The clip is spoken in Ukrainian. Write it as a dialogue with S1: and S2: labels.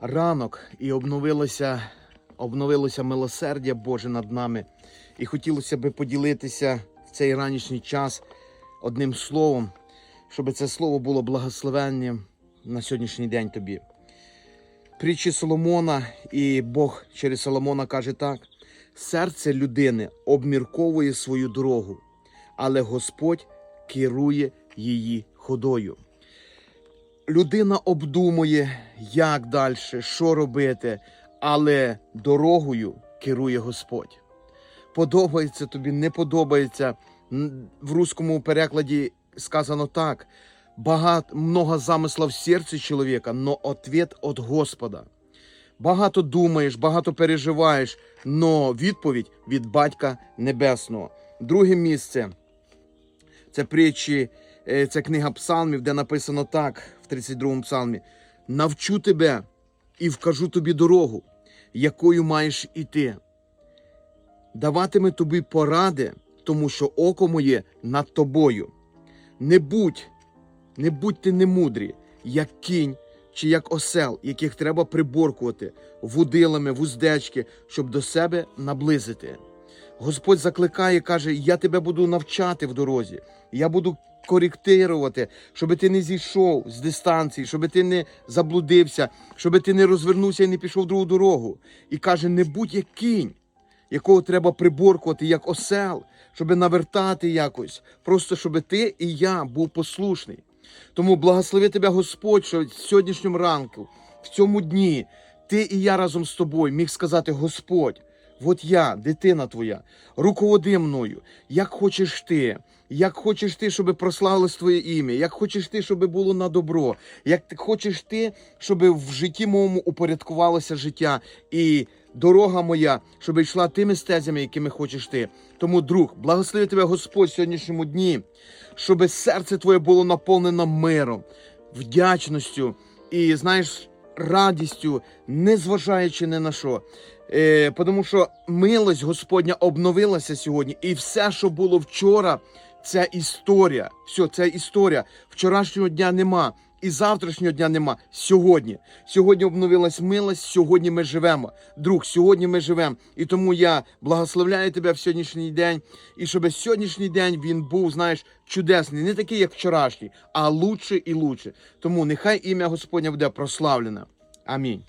S1: ранок і обновилося, обновилося милосердя Боже над нами. І хотілося би поділитися в цей ранішній час одним словом, щоб це слово було благословенням на сьогоднішній день тобі. Притчі Соломона, і Бог через Соломона каже так: серце людини обмірковує свою дорогу, але Господь керує її ходою. Людина обдумує, як далі, що робити, але дорогою керує Господь. Подобається тобі, не подобається. В руському перекладі сказано так: багато, много замисла в серці чоловіка, но ответ від Господа. Багато думаєш, багато переживаєш, но відповідь від Батька Небесного. Друге місце це притчі, це книга псалмів, де написано так в 32-му псалмі: навчу тебе і вкажу тобі дорогу, якою маєш іти. Даватиме тобі поради, тому що око моє над тобою. Не будь, не будьте немудрі, як кінь чи як осел, яких треба приборкувати вудилами, вуздечки, щоб до себе наблизити. Господь закликає, каже: Я тебе буду навчати в дорозі, я буду коректирувати, щоб ти не зійшов з дистанції, щоб ти не заблудився, щоб ти не розвернувся і не пішов в другу дорогу. І каже: не будь як кінь, якого треба приборкувати, як осел, щоб навертати якось, просто щоб ти і я був послушний. Тому благослови тебе Господь, що в сьогоднішньому ранку, в цьому дні, ти і я разом з тобою міг сказати: Господь, от я, дитина твоя, руководи мною, як хочеш ти, як хочеш ти, щоб прославилось твоє ім'я, як хочеш ти, щоб було на добро, як хочеш ти, щоб в житті моєму упорядкувалося життя і дорога моя, щоб йшла тими стезями, якими хочеш ти. Тому, друг, благослови тебе Господь в сьогоднішньому дні, щоб серце твоє було наповнено миром, вдячністю і, знаєш, радістю, незважаючи ні на що. Е, тому що милость Господня обновилася сьогодні, і все, що було вчора, це історія. Все, це історія. Вчорашнього дня нема. І завтрашнього дня нема. Сьогодні. Сьогодні обновилась милость, сьогодні ми живемо. Друг, сьогодні ми живемо. І тому я благословляю тебе в сьогоднішній день. І щоб сьогоднішній день він був, знаєш, чудесний, не такий, як вчорашній, а лучше і лучше. Тому нехай ім'я Господня буде прославлене. Амінь.